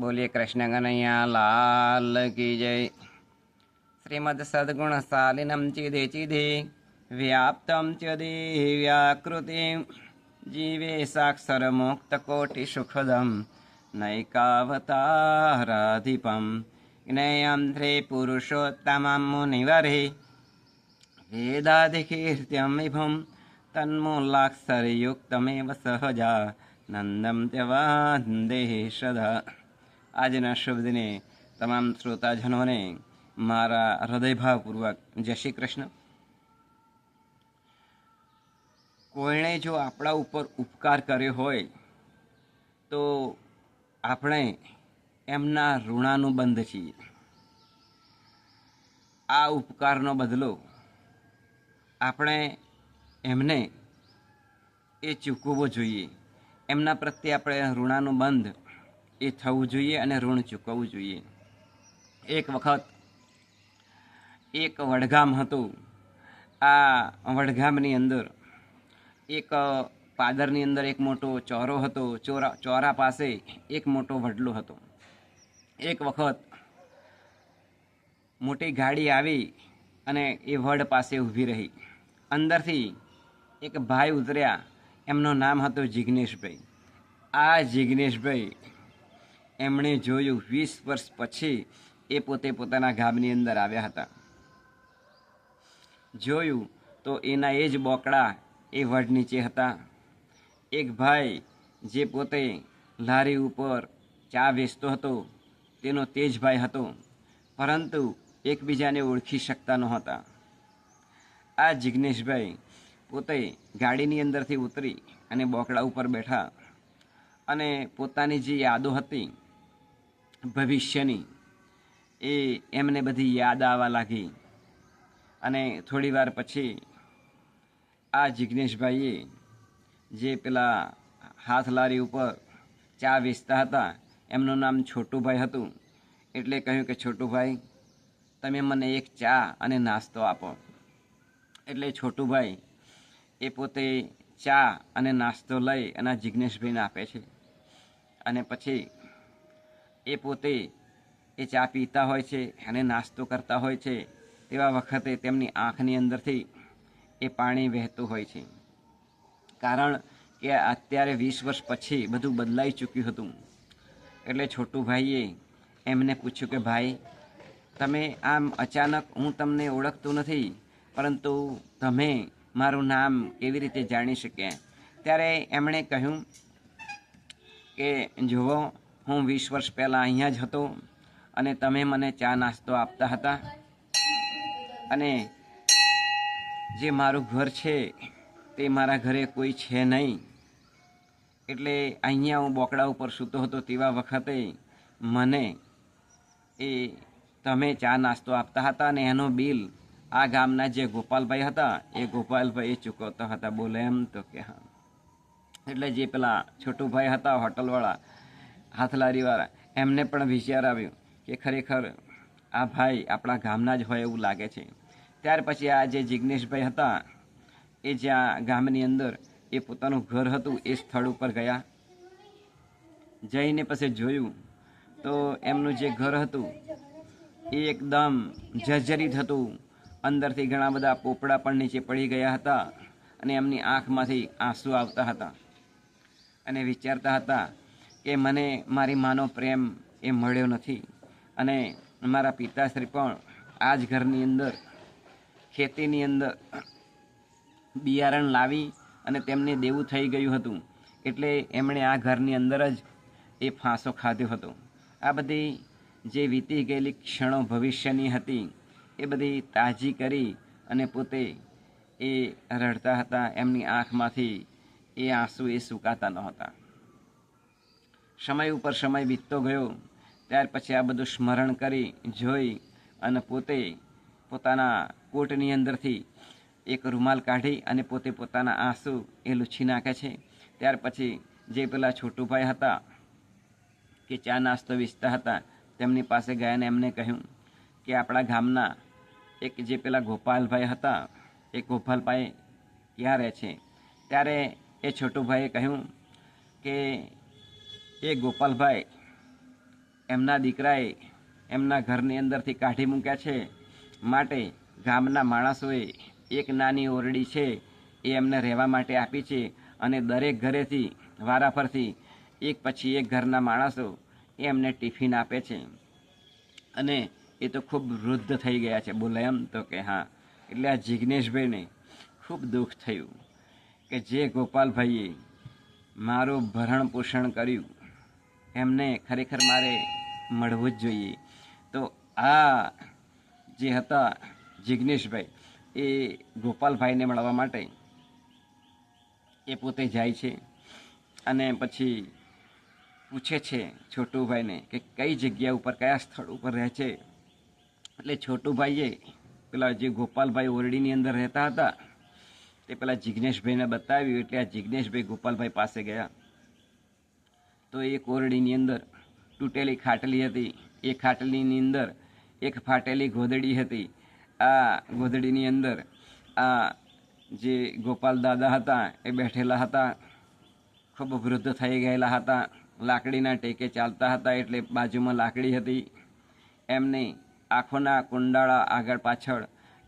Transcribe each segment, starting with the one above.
બોલીએ કૃષ્ણ કનૈયા લાલ કી જય. શ્રીમદ સદગુણ સાલિનમ ચિદે ચિદે વ્યાપ્તમ ચ દેવ્યાકૃતિ જીવે સાક્ષર મુક્ત કોટિ સુખદમ, નૈકાવતારાધિપમ. જ્ઞેયમ ધ્રે પુરુષોત્તમમ મુનિવરે, વેદાધિકીર્ત્યમ વિભુમ, તન્મૂલાક્ષરયુક્તમેવ સહજા, નંદમ ત્યવાંદે સદા આજના શબ્દને તમામ શ્રોતાજનોને મારા હૃદયભાવપૂર્વક જય શ્રી કૃષ્ણ. કોઈણે જો આપણા ઉપર ઉપકાર કર્યો હોય, તો આપણે એમના ઋણાનુબંધ છીએ. આ ઉપકારનો બદલો આપણે એમને એ ચૂકવવો જોઈએ. એમના પ્રત્યે આપણે ઋણાનું બંધ એ થવું જોઈએ અને ઋણ ચૂકવવું જોઈએ. એક વખત એક વડગામ હતું. આ વડગામની અંદર એક પાદરની અંદર એક મોટો ચોરો હતો. ચોરા ચોરા પાસે એક મોટો વડલો હતો. એક વખત મોટી ગાડી આવી અને એ વડ પાસે ઊભી રહી. અંદરથી એક ભાઈ ઉતર્યા. એમનું નામ હતું જિગ્નેશભાઈ. આ જિગ્નેશભાઈ એમણે જોયું વીસ વર્ષ પછી એ પોતે પોતાના ગામની અંદર આવ્યા હતા. જોયું તો એના એ જ બોકડા એ વડ નીચે હતા. એક ભાઈ જે પોતે લારી ઉપર ચા વેચતો હતો, તેનો તેજભાઈ હતો, પરંતુ એકબીજાને ઓળખી શકતા નહોતા. આ જિગ્નેશભાઈ પોતે ગાડીની અંદરથી ઉતરી અને બોકડા ઉપર બેઠા અને પોતાની જે યાદો હતી ભવિષ્યની. એ એમને બધી યાદ આવવા લાગી. અને થોડી વાર પછી આ જિગ્નેશભાઈએ જે પેલા હાથ લારી ઉપર ચા વેચતા હતા, એમનું નામ છોટુભાઈ હતું. એટલે કહ્યું કે, છોટુભાઈ, તમે મને એક ચા અને નાસ્તો આપો. એટલે છોટુભાઈ એ પોતે ચા અને નાસ્તો લઈ અને જિજ્ઞેશભાઈને આપે છે. અને પછી એ પોતે એ ચા પીતા હોય છે અને નાસ્તો કરતા હોય છે તેવા વખતે તેમની આંખની અંદરથી એ પાણી વહેતું હોય છે. કારણ કે અત્યારે વીસ વર્ષ પછી બધું બદલાઈ ચૂક્યું હતું. એટલે છોટુભાઈએ એમને પૂછ્યું કે, ભાઈ, તમે આમ અચાનક હું તમને ઓળખતો નથી, પરંતુ તમે મારું નામ કેવી રીતે જાણી શક્યા? ત્યારે એમણે કહ્યું કે, જુઓ હું વીસ વર્ષ પહેલાં અહીંયા જ હતો અને તમે મને ચા નાસ્તો આપતા હતા. અને જે મારું ઘર છે તે મારા ઘરે કોઈ છે નહીં. એટલે અહીંયા હું બોકડા ઉપર સૂતો હતો તેવા વખતે મને એ તમે ચા નાસ્તો આપતા હતા અને એનો બિલ આ ગામના જે ગોપાલભાઈ હતા, એ ગોપાલભાઈ ચૂકવતા હતા. બોલે એમ તો કે હા. એટલે જે પેલા છોટુભાઈ હતા, હોટલવાળા હાથલારીવાળા એમને પણ વિચાર આવ્યો કે ખરેખર આ ભાઈ આપણા ગામના જ હોય એવું લાગે છે. ત્યાર પછી આ જે જિગ્નેશભાઈ હતા, એ જ્યાં ગામની અંદર એ પોતાનું ઘર હતું, એ સ્થળ ઉપર ગયા. જઈને પછી જોયું તો એમનું જે ઘર હતું, એ એકદમ જર્જરિત હતું. અંદરથી ઘણા બધા પોપડા પણ નીચે પડી ગયા હતા અને એમની આંખમાંથી આંસુ આવતા હતા. અને વિચારતા હતા કે મને મારી માનો પ્રેમ એ મળ્યો નથી. અને મારા પિતાશ્રી પણ આ જ ઘરની અંદર, ખેતીની અંદર બિયારણ લાવી અને તેમને દેવું થઈ ગયું હતું. એટલે એમણે આ ઘરની અંદર જ એ ફાંસો ખાધ્યો હતો. આ બધી જે વીતી ગયેલી ક્ષણો ભવિષ્યની હતી, એ બધી તાજી કરી અને પોતે એ રડતા હતા, એમની આંખમાંથી એ આંસુ એ સુકાતા નહોતા. સમય ઉપર સમય વીતતો ગયો. ત્યાર પછી આ બધું સ્મરણ કરી, જોઈ અને પોતે પોતાના કોટની અંદરથી એક રૂમાલ કાઢી અને પોતે પોતાના આંસુ એ લૂછી નાખે છે. ત્યાર પછી જે પેલા છોટુભાઈ હતા કે ચા નાસ્તો વેચતા હતા, તેમની પાસે ગયા અને એમને કહ્યું કે આપણા ગામના એક જે પેલા ગોપાલભાઈ હતા, એ ગોપાલભાઈ ક્યાં રહે છે? ત્યારે એ છોટુભાઈએ કહ્યું કે એ ગોપાલભાઈ, એમના દીકરાએ એમના ઘરની અંદરથી કાઢી મૂક્યા છે. માટે ગામના માણસોએ એક નાની ઓરડી છે એ એમને રહેવા માટે આપી છે અને દરેક ઘરેથી, વારાફરથી એક પછી એક ઘરના માણસો એમને ટિફિન આપે છે. અને એ તો ખૂબ વૃદ્ધ થઈ ગયા છે. બોલે એમ તો કે હા, એટલે આ જિજ્ઞેશભાઈને ખૂબ દુઃખ થયું કે જે ગોપાલભાઈએ મારું ભરણ પોષણ કર્યું એમને ખરેખર મારે મળવું જ જોઈએ. તો આ જે હતા જિગ્નેશભાઈ, એ ગોપાલભાઈને મળવા માટે એ પોતે જાય છે અને પછી પૂછે છે છોટુભાઈને કે કઈ જગ્યા ઉપર, કયા સ્થળ ઉપર રહે છે. એટલે છોટુભાઈએ પેલા જે ગોપાલભાઈ ઓરડીની અંદર રહેતા હતા, તે પેલા જિગ્નેશભાઈને બતાવ્યું. એટલે આ જિગ્નેશભાઈ ગોપાલભાઈ પાસે ગયા. તો એ કોરડીની અંદર તૂટેલી ખાટલી હતી એ ખાટલીની અંદર એક ફાટેલી ગોદડી હતી. આ ગોદડીની અંદર આ જે ગોપાલ દાદા હતા એ બેઠેલા હતા, ખૂબ વૃદ્ધ થઈ ગયેલા હતા, લાકડીના ટેકે ચાલતા હતા એટલે બાજુમાં લાકડી હતી. એમની આંખોના કુંડાળા આગળ પાછળ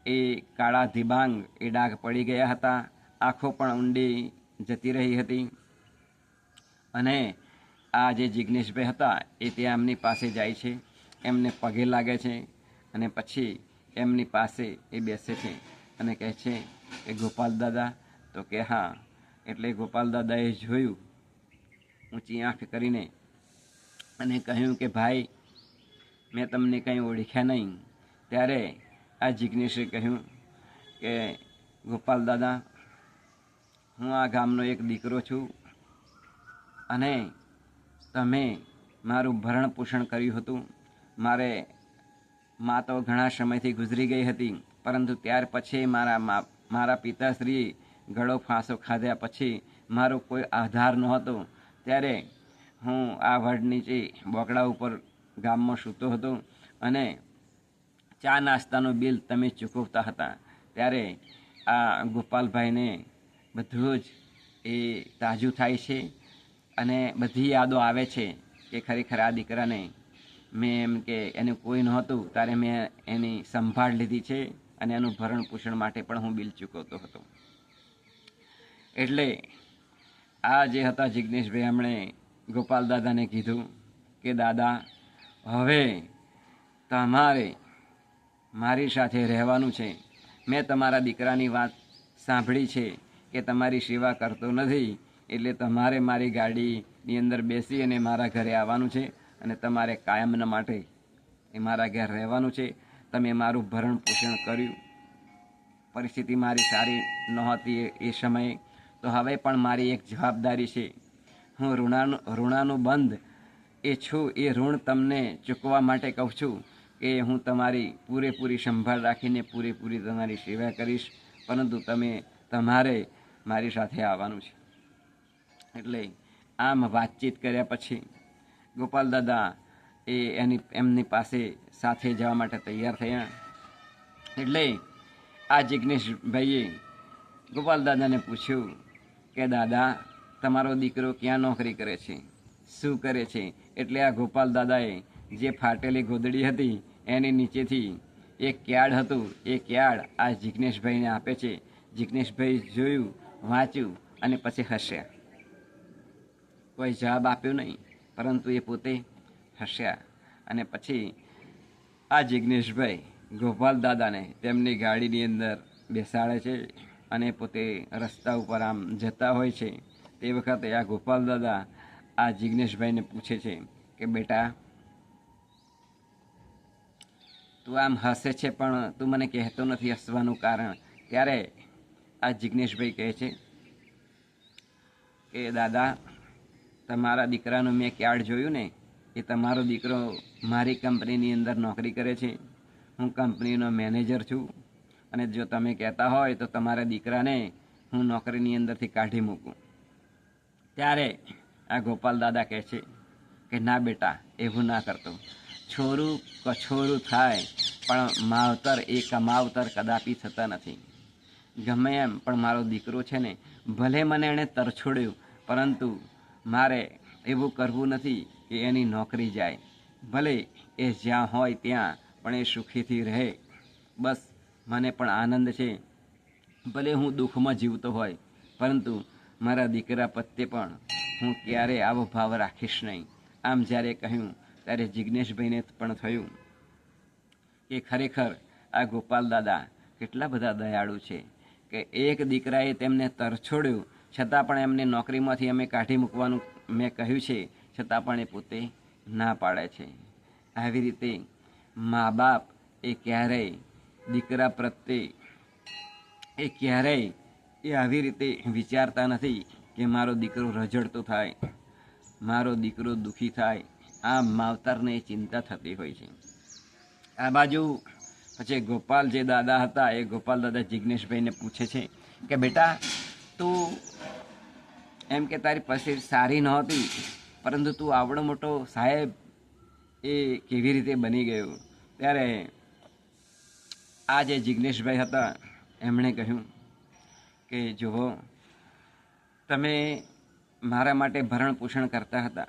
એ કાળા ધીબાંગ એ ડાઘ પડી ગયા હતા. આંખો પણ ઊંડી જતી રહી હતી. અને આ જે જિગ્નેશભાઈ હતા, એ ત્યાં એમની પાસે જાય છે, એમને પગે લાગે છે અને પછી એમની પાસે એ બેસે છે અને કહે છે કે, ગોપાલ દાદા. તો કે, હા. એટલે ગોપાલ દાદાએ જોયું, ઊંચી આંખ કરીને અને કહ્યું કે, ભાઈ, મેં તમને કંઈ ઓળખ્યા નહીં. ત્યારે આ જિગ્નેશે કહ્યું કે, ગોપાલ દાદા, હું આ ગામનો એક દીકરો છું અને તમે મારું ભરણ પોષણ કર્યું હતું. મારે મા તો ઘણા સમયથી ગુજરી ગઈ હતી, પરંતુ ત્યાર પછી મારા મારા પિતાશ્રીએ ગળો ફાંસો ખાધ્યા પછી મારો કોઈ આધાર નહોતો. ત્યારે હું આ વડ નીચે બોકડા ઉપર ગામમાં સૂતો હતો અને ચા નાસ્તાનું બિલ તમે ચૂકવતા હતા. ત્યારે આ ગોપાલભાઈને બધું જ એ તાજું થાય છે. અને બધી યાદો આવે છે કે ખરેખર આ દીકરાને મેં એમ કે એનું કોઈ નહોતું, ત્યારે મેં એની સંભાળ લીધી છે અને એનું ભરણ પોષણ માટે પણ હું બિલ ચૂકવતો હતો. એટલે આ જે હતા જિજ્ઞેશભાઈ એમણે ગોપાલ દાદાને કીધું કે, દાદા, હવે તમારે મારી સાથે રહેવાનું છે. મેં તમારા દીકરાની વાત સાંભળી છે કે તમારી સેવા કરતો નથી. એટલે તમારે મારી ગાડીની અંદર બેસી અને મારા ઘરે આવવાનું છે અને તમારે કાયમના માટે એ મારા ઘેર રહેવાનું છે. તમે મારું ભરણ પોષણ કર્યું. પરિસ્થિતિ મારી સારી નહોતી એ- સમયે. તો હવે પણ મારી એક જવાબદારી છે. હું ઋણાનું ઋણાનું બંધ એ છું. એ ઋણ તમને ચૂકવવા માટે કહું છું કે હું તમારી પૂરેપૂરી સંભાળ રાખીને પૂરેપૂરી તમારી સેવા કરીશ. પરંતુ તમે તમારે મારી સાથે આવવાનું છે. એટલે આમ વાતચીત કર્યા પછી ગોપાલ દાદા એ એની, એમની પાસે સાથે જવા માટે તૈયાર થયા. એટલે આ જિજ્ઞેશભાઈએ ગોપાલ દાદાને પૂછ્યું કે, દાદા, તમારો દીકરો ક્યાં નોકરી કરે છે? શું કરે છે? એટલે આ ગોપાલ દાદાએ જે ફાટેલી ગોદડી હતી એની નીચેથી એક ક્યાડ હતું. એ ક્યાડ આ જિજ્ઞેશભાઈને આપે છે. જિજ્ઞેશભાઈ જોયું, વાંચ્યું અને પછી હસ્યા. કોઈ જવાબ આપ્યો નહીં. પરંતુ એ પોતે હસ્યા અને પછી આ જિજ્ઞેશભાઈ ગોપાલ દાદાને તેમની ગાડીની અંદર બેસાડે છે અને પોતે રસ્તા ઉપર આમ જતા હોય છે. તે વખતે આ ગોપાલ દાદા આ જિજ્ઞેશભાઈને પૂછે છે કે, બેટા, તું આમ હસે છે પણ તું મને કહેતો નથી હસવાનું કારણ ત્યારે આ જિજ્ઞેશભાઈ કહે છે કે, દાદા તમારા દીકરાનું મેં કાર્ડ જોયું ને, એ તમારો દીકરો મારી કંપનીની અંદર નોકરી કરે છે. હું કંપનીનો મેનેજર છું. અને જો તમે કહેતા હોય તો તમારા દીકરાને હું નોકરીની અંદરથી કાઢી મૂકું. ત્યારે આ ગોપાલ દાદા કહે છે કે, ના બેટા, એવું ના કરતો. છોરું કછોરું થાય, પણ માવતર એ કમાવતર કદાપી થતા નથી. ગમે એમ, પણ મારો દીકરો છે ને, ભલે મને એણે તરછોડ્યું, પરંતુ મારે એવું કરવું નથી કે એની નોકરી જાય. ભલે એ જ્યાં હોય ત્યાં, પણ એ સુખીથી રહે. બસ, મને પણ આનંદ છે. ભલે હું દુઃખમાં જીવતો હોય, પરંતુ મારા દીકરા પ્રત્યે પણ હું ક્યારે આવો ભાવ રાખીશ નહીં. આમ જ્યારે કહ્યું, ત્યારે જિજ્ઞેશભાઈને પણ થયું કે ખરેખર આ ગોપાલ દાદા કેટલા બધા દયાળુ છે કે એક દીકરાએ તેમને તરછોડ્યું છતાં પણ એમને નોકરીમાંથી અમે કાઢી મૂકવાનું મેં કહ્યું છે, છતાં પણ એ પોતે ના પાડે છે. આવી રીતે મા બાપ એ ક્યારેય, દીકરા પ્રત્યે એ ક્યારેય એ આવી રીતે વિચારતા નથી કે મારો દીકરો રજડતો થાય, મારો દીકરો દુઃખી થાય. આ માવતરને ચિંતા થતી હોય છે. આ બાજુ પછી ગોપાલ જે દાદા હતા, એ ગોપાલ દાદા જિજ્ઞેશભાઈને પૂછે છે કે, બેટા, તું એમ કે તારી પાસે સારી નહોતી, પરંતુ તું આવડો મોટો સાહેબ એ કેવી રીતે બની ગયો? ત્યારે આ જે જિજ્ઞેશભાઈ હતા, એમણે કહ્યું કે, જુઓ, તમે મારા માટે ભરણ પોષણ કરતા હતા.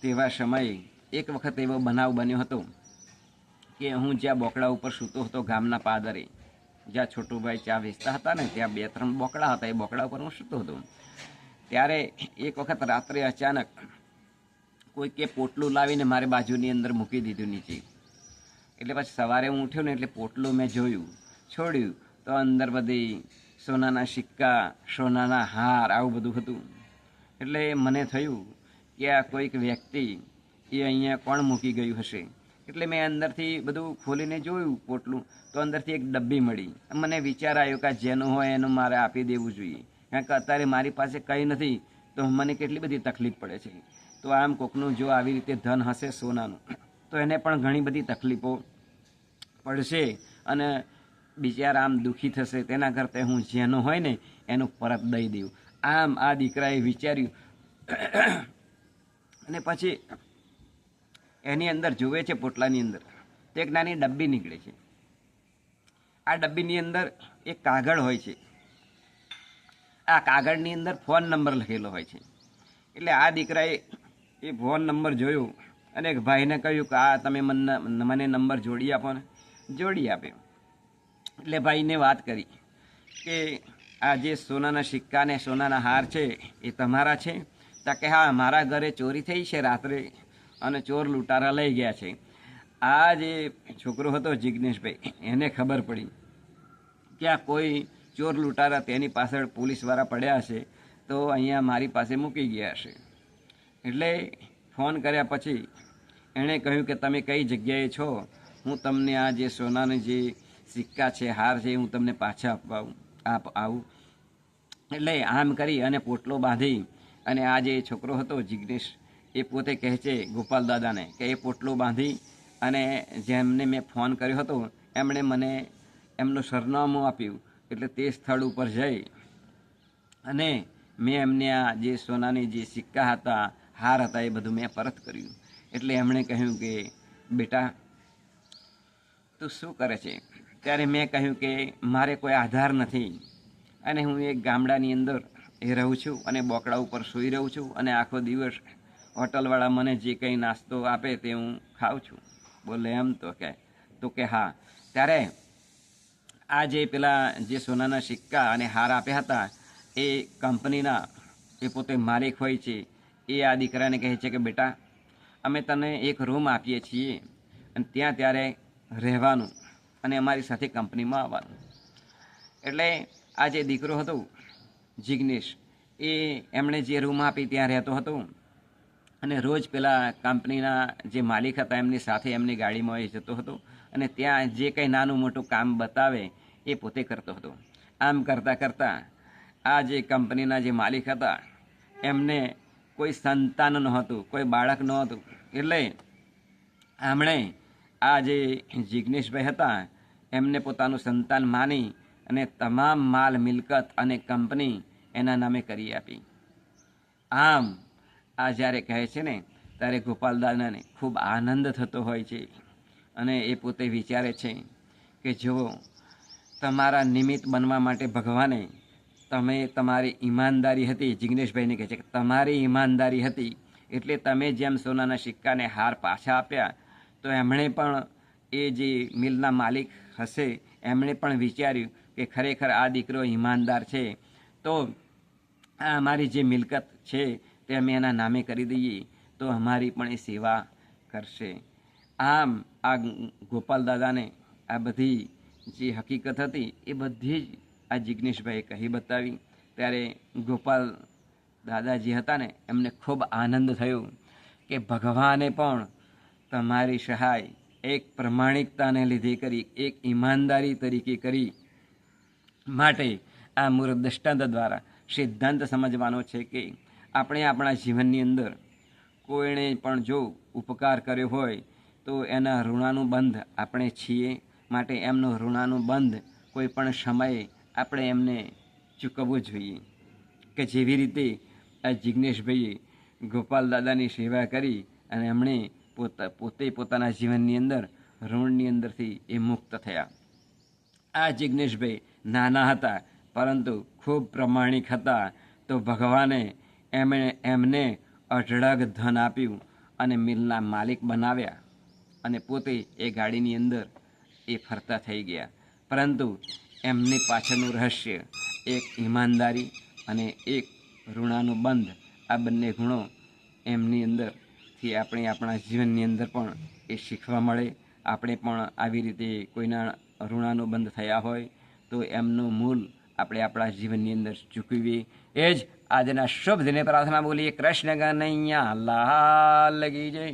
તેવા સમયે એક વખત એવો બનાવ બન્યો હતો કે હું જ્યાં બોકડા ઉપર સૂતો હતો ગામના પાદરે, જ્યાં છોટુભાઈ ચા વેચતા હતા ને, ત્યાં બે ત્રણ બોકડા હતા. એ બોકડા ઉપર હું સૂતો હતો. ત્યારે એક વખત રાત્રે અચાનક કોઈ કે પોટલું લાવીને મારી બાજુની અંદર મૂકી દીધું નીચે. એટલે પછી સવારે હું ઉઠ્યો ને એટલે પોટલું મેં જોયું, છોડ્યું. તો અંદર બધી સોનાના સિક્કા, સોનાના હાર, આવું બધું હતું. એટલે મને થયું કે આ કોઈક વ્યક્તિ એ અહીંયા કોણ મૂકી ગયું હશે? એટલે મેં અંદરથી બધું ખોલીને જોયું પોટલું. તો અંદરથી એક ડબ્બી મળી. મને વિચાર આવ્યો કે જેનું હોય એનું મારે આપી દેવું જોઈએ. કારણ કે અત્યારે મારી પાસે કંઈ નથી, તો મને કેટલી બધી તકલીફ પડે છે. તો આમ કોકનું જો આવી રીતે ધન હશે સોનાનું, તો એને પણ ઘણી બધી તકલીફો પડશે અને બિચારા આમ દુઃખી થશે. તેના કરતાં હું જેનો હોય ને, એનું પરત દઈ દઉં. આમ આ દીકરાએ વિચાર્યું. અને પછી એની અંદર જુએ છે પોટલાની અંદર, તે એક નાની ડબ્બી નીકળે છે. આ ડબ્બીની અંદર એક કાગળ હોય છે. આ કાગળની અંદર ફોન નંબર લખેલો હોય છે. એટલે આ દીકરાએ એ ફોન નંબર જોયો અને એક ભાઈને કહ્યું કે આ તમે મને મને નંબર જોડી આપો ને. જોડી આપ્યો એટલે ભાઈને વાત કરી કે આ જે સોનાના સિક્કા ને સોનાના હાર છે એ તમારા છે? તો કે હા, મારા ઘરે ચોરી થઈ છે રાત્રે અને ચોર લૂંટારા લઈ ગયા છે. આ જે છોકરો હતો જિજ્ઞેશભાઈ એને ખબર પડી કે આ કોઈ ચોર લૂંટારા તેની પાછળ પોલીસવાળા પડ્યા હશે, તો અહીંયા મારી પાસે મૂકી ગયા હશે. એટલે ફોન કર્યા પછી એણે કહ્યું કે તમે કઈ જગ્યાએ છો? હું તમને આ જે સોનાના જે સિક્કા છે, હાર છે હું તમને પાછા અપાવું આપ આવું. એટલે આમ કરી અને પોટલો બાંધી અને આ જે છોકરો હતો જિગ્નેશ, એ પોતે કહે છે ગોપાલ દાદાને કે એ પોટલો બાંધી અને જેમને મેં ફોન કર્યો હતો, એમણે મને એમનું સરનામું આપ્યું. એટલે તે સ્થળ ઉપર જઈ અને મેં એમને આ જે સોનાની જે સિક્કા હતા, હાર હતા, એ બધું મેં પરત કર્યું. એટલે એમણે કહ્યું કે, બેટા, તું શું કરે છે? ત્યારે મેં કહ્યું કે, મારે કોઈ આધાર નથી અને હું એક ગામડાની અંદર એ રહું છું અને બોકડા ઉપર સૂઈ રહું છું અને આખો દિવસ હોટલવાળા મને જે કંઈ નાસ્તો આપે તે હું ખાઉં છું. બોલે, એમ તો કે તો કે હા. ત્યારે આ જે પેલા જે સોનાના સિક્કા અને હાર આપ્યા હતા, એ કંપનીના, એ પોતે માલિક હોય છે, એ આ દીકરાને કહે છે કે, બેટા, અમે તને એક રૂમ આપીએ છીએ અને ત્યાં ત્યારે રહેવાનું અને અમારી સાથે કંપનીમાં આવવાનું. એટલે આ જે દીકરો હતો, જિગ્નેશ, એ એમણે જે રૂમ આપી ત્યાં રહેતો હતો અને રોજ પેલા કંપનીના જે માલિક હતા, એમની સાથે એમની ગાડીમાં એ જતો હતો અને ત્યાં જે કંઈ નાનું મોટું કામ બતાવે એ પોતે કરતો હતો. આમ કરતાં કરતાં આ જે કંપનીના જે માલિક હતા, એમને કોઈ સંતાન નહોતું, કોઈ બાળક નહોતું. એટલે આમણે આ જે જિજ્ઞેશભાઈ હતા, એમને પોતાનું સંતાન માની અને તમામ માલ, મિલકત અને કંપની એના નામે કરી આપી. આમ આ જ્યારે કહે છે ને, ત્યારે ગોપાલ દાદાને ખૂબ આનંદ થતો હોય છે. અને એ પોતે વિચારે છે કે જુઓ તમારા નિમિત્ત બનવા માટે ભગવાને તમે તમારી ઈમાનદારી હતી, જિગ્નેશભાઈને કહે છે કે તમારી ઈમાનદારી હતી, એટલે તમે જેમ સોનાના સિક્કાને હાર પાછા આપ્યા, તો એમણે પણ એ જે મિલના માલિક હશે, એમણે પણ વિચાર્યું કે ખરેખર આ દીકરો ઈમાનદાર છે. તો આ અમારી જે મિલકત છે તે અમે એના નામે કરી દઈએ, તો અમારી પણ એ સેવા કરશે. આમ આ ગોપાલ દાદાને આ બધી જે હકીકત હતી, એ બધી જ આ જિજ્ઞેશભાઈએ કહી બતાવી. ત્યારે ગોપાલ દાદાજી હતા ને, એમને ખૂબ આનંદ થયો કે ભગવાને પણ તમારી સહાય એક પ્રમાણિકતાને લીધે કરી, એક ઈમાનદારી તરીકે કરી માટે આ મૂળ દૃષ્ટાંત દ્વારા સિદ્ધાંત સમજવાનો છે કે આપણે આપણા જીવનની અંદર કોઈને પણ જો ઉપકાર કર્યો હોય, તો એના ઋણાનું બંધ આપણે છીએ માટે એમનો ઋણાનું બંધ કોઈ પણ સમયે આપણે એમને ચૂકવવું જોઈએ. કે જેવી રીતે આ જિજ્ઞેશભાઈએ ગોપાલ દાદાની સેવા કરી અને એમણે પોતા, પોતે પોતાના જીવનની અંદર ઋણની અંદરથી એ મુક્ત થયા. આ જિજ્ઞેશભાઈ નાના હતા, પરંતુ ખૂબ પ્રમાણિક હતા. તો ભગવાને એમણે એમને અઢળક ધન આપ્યું અને મિલના માલિક બનાવ્યા અને પોતે એ ગાડીની અંદર એ ફરતા થઈ ગયા. પરંતુ એમની પાછળનું રહસ્ય, એક ઈમાનદારી અને એક ઋણાનું બંધ આ બંને ગુણો એમની અંદરથી આપણે આપણા જીવનની અંદર પણ એ શીખવા મળે. આપણે પણ આવી રીતે કોઈના ઋણાનું બંધ થયા હોય તો એમનું મૂલ આપણે આપણા જીવનની અંદર ચૂકવીએ એ જ આજના શુભ દિને પ્રાર્થના બોલીએ. કૃષ્ણ કનૈયા લાલ લગી જય.